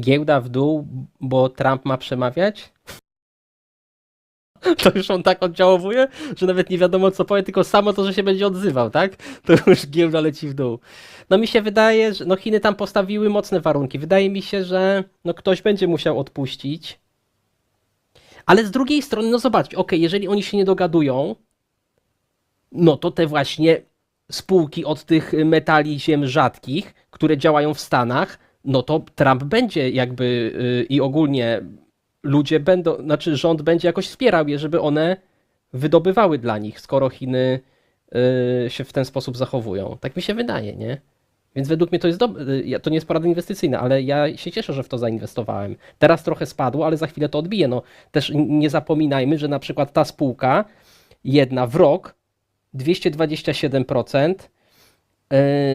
Giełda w dół, bo Trump ma przemawiać? To już on tak oddziałowuje, że nawet nie wiadomo co powie, tylko samo to, że się będzie odzywał, tak? To już giełda leci w dół. No mi się wydaje, że no Chiny tam postawiły mocne warunki. Wydaje mi się, że no ktoś będzie musiał odpuścić. Ale z drugiej strony, no zobaczcie, okej, jeżeli oni się nie dogadują, no to te właśnie spółki od tych metali ziem rzadkich, które działają w Stanach, no to Trump będzie jakby y, i ogólnie ludzie będą, znaczy rząd będzie jakoś wspierał je, żeby one wydobywały dla nich, skoro Chiny y, się w ten sposób zachowują. Tak mi się wydaje, nie? Więc według mnie to jest dobre, to nie jest porada inwestycyjna, ale ja się cieszę, że w to zainwestowałem. Teraz trochę spadło, ale za chwilę to odbije. No też nie zapominajmy, że na przykład ta spółka jedna w rok 227%, yy,